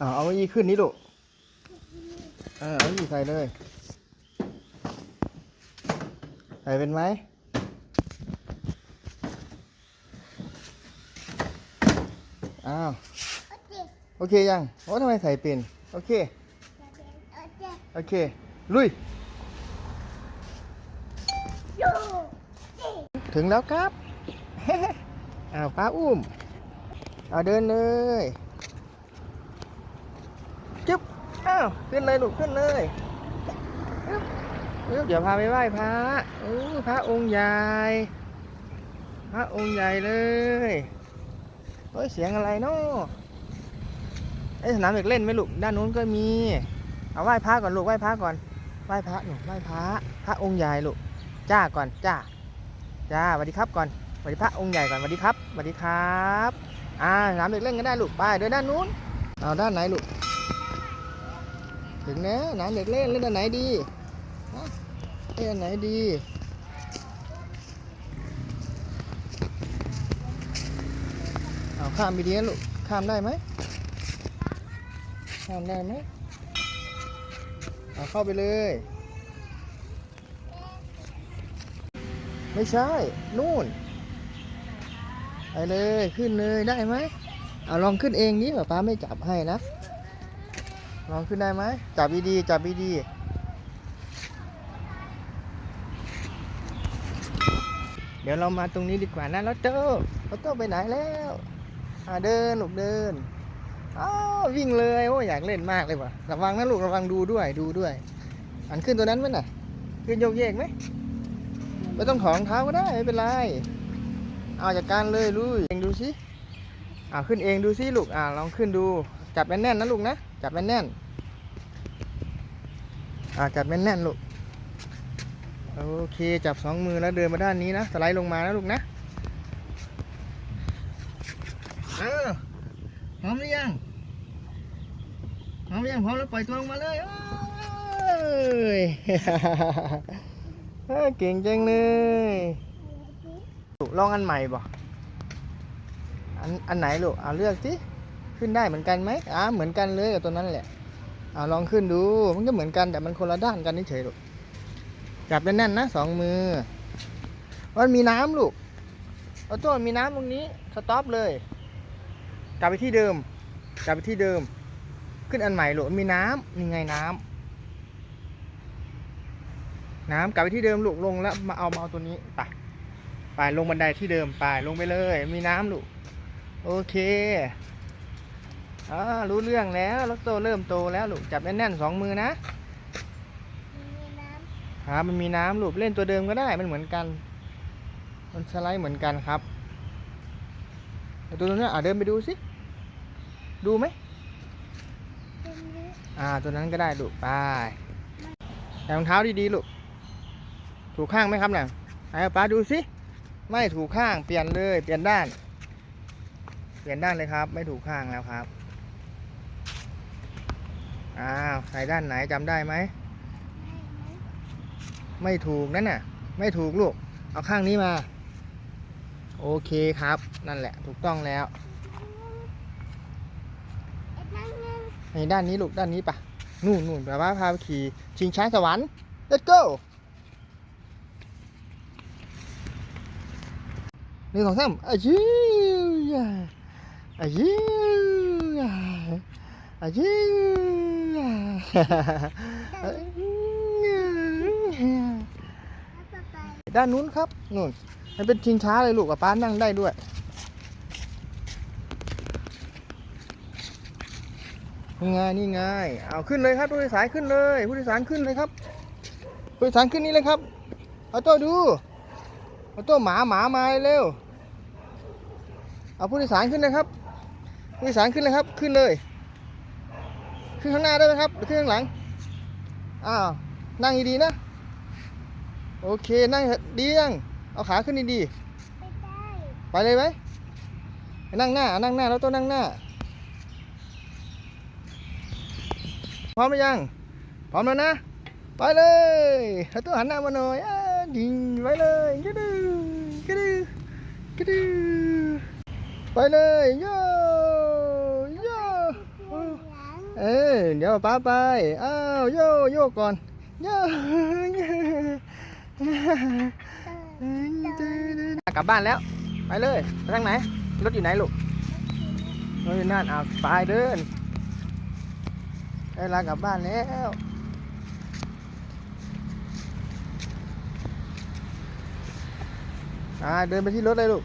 อ่าเอาอีขึ้นนี้ลูกเออเอาอีใส่เลย ใส่เป็นไหมอ้าว โอเคยัง โอ้ทำไมใส่เป็น โอเค โอเค ลุย ถึงแล้วครับ อ้าวป้าอุ้ม เอาเดินเลย จึ๊บอ้าวขึ้นเลยลูกขึ้นเลยเดี๋ยวพาไปไหว้พระโอ้พระองค์ใหญ่ พระองค์ใหญ่เลยเฮ้ยเสียงอะไรเนาะไอ้สนามเด็กเล่นไหมลูกด้านนู้นก็มี เอาไหว้พระก่อนลูกไหว้พระก่อน ไหว้พระหนูไหว้พระพระองค์ใหญ่ลูกจ้าก่อนจ้าจ้าสวัสดีครับก่อนสวัสดีพระองค์ใหญ่ก่อนสวัสดีครับสวัสดีครับ อ่าสนามเด็กเล่นก็ได้ลูกไปเดินด้านนู้นเอาด้านไหนลูก ถึงแล้วสนามเด็กเล่นเล่นด้านไหนดีเล่นด้านไหนดีเอาข้ามไปดีนะลูกข้ามได้ไหมข้ามได้ไหมเอาเข้าไปเลย ไม่ใช่ นู่นไปเลยขึ้นเลยได้ไหมเอาลองขึ้นเองนี้ป้าไม่จับให้นะ ลองขึ้นได้ไหมจับดีๆจับดีๆเดี๋ยวเรามาตรงนี้ดีกว่านะแล้วเจ้แล้วเจ้ไปไหนแล้วเดินลูกเดินอ้าววิ่งเลยโอ้อยากเล่นมากเลยว่ะระวังนะลูกระวังดูด้วยดูด้วย อันขึ้นตัวนั้นไหมน่ะ ขึ้นโยกเยกไหมไม่ต้องถอดรองเท้าก็ได้ไม่เป็นไรเอาจากการเลยลุยเองดูสิอ่าขึ้นเองดูสิลูกอ่าลองขึ้นดู จับแน่นๆนะลูกนะ จับแน่นๆอ่าจับแน่นๆลูก โอเคจับสองมือแล้วเดินมาด้านนี้นะ สไลด์ลงมานะลูกนะเออพร้อมหรือยังพร้อมหรือยังพร้อมแล้วปล่อยตัวลงมาเลยเอ้ยเอ้ยเก่งจังเลยลูกลองอันใหม่บ่อันอันไหนลูกเอาเลือกสิ ขึ้นได้เหมือนกันไหมอ่าเหมือนกันเลยกับตัวนั้นแหละเอาลองขึ้นดู มันก็เหมือนกันแต่มันคนละด้านกันเฉยๆลูกจับแน่นๆนะสองมือมันมีน้ำลูกเอาตัวมีน้ำตรงนี้สต็อปเลย กลับไปที่เดิม กลับไปที่เดิม ขึ้นอันใหม่ลูกมีน้ำนี่ไงน้ำน้ำกลับไปที่เดิมลูกลงแล้วมาเอามาเอาตัวนี้ไปไปลงบันไดที่เดิมไปลงไปเลย มีน้ำลูกโอเค อ่ารู้เรื่องแล้วแล้วโตเริ่มโตแล้วลูกจับแน่นๆสองมือนะครับมันมีน้ำลูกเล่นตัวเดิมก็ได้มันเหมือนกัน มันสไลด์เหมือนกันครับตัวนี้นอะเดินไปดูสิดูไหมอ่าตัวนั้นก็ได้ลูกไปใส่รองเท้าดีๆลูกถูกข้างไหมครับเนี่ยไอาป้าดูสิไม่ถูกข้างเปลี่ยนเลย เปลี่ยนด้าน เปลี่ยนด้านเลยครับ ไม่ถูกข้างแล้วครับ อ้าวใส่ด้านไหนจำได้ไหม ไม่ถูกนั่นน่ะ ไม่ถูกลูก เอาข้างนี้มา โอเคครับ นั่นแหละ ถูกต้องแล้วในด้านนี้ลูกด้านนี้ปะนู่นนู่นแปลว่าพาไปขี่ชิงช้าสวรรค์ let's go หนึ่งสองสามอาชิวยาอาชิวยาอาชิวยา ด้านนู้นครับนู่นมันเป็นชิงช้าเลยลูกกับป้านั่งได้ด้วยนี่ไงนี่ไงเอาขึ้นเลยครับผู้โดยสารขึ้นเลยผู้โดยสารขึ้นเลยครับผู้โดยสารขึ้นนี่เลยครับเอาตัวดูเอาตัวหมาหมามาเร็วเอาผู้โดยสารขึ้นเลยครับผู้โดยสารขึ้นเลยครับ ขึ้นเลย ขึ้นข้างหน้าได้ไหมครับหรือขึ้นข้างหลังอ้าวนั่งดีๆนะ โอเคนั่งดียังเอาขาขึ้นดีๆไปเลยไหมนั่งหน้านั่งหน้าแล้วตัวนั่งหน้าพร้อมหรือยังพร้อมแล้วนะ ไปเลยเอาตัวหันหน้ามาหน่อยดิ่งไปเลยกระดือกระดือกระดือไปเลยย่โย่ เดี๋ยวป้าไป อ้าวโยโยก่อนโยกลับบ้านแล้ว ไปเลยไปทางไหน รถอยู่ไหนลูก รถอยู่นั่นอะไปเดินได้เวลากลับบ้านแล้วอ่าเดินไปที่รถเลยลูก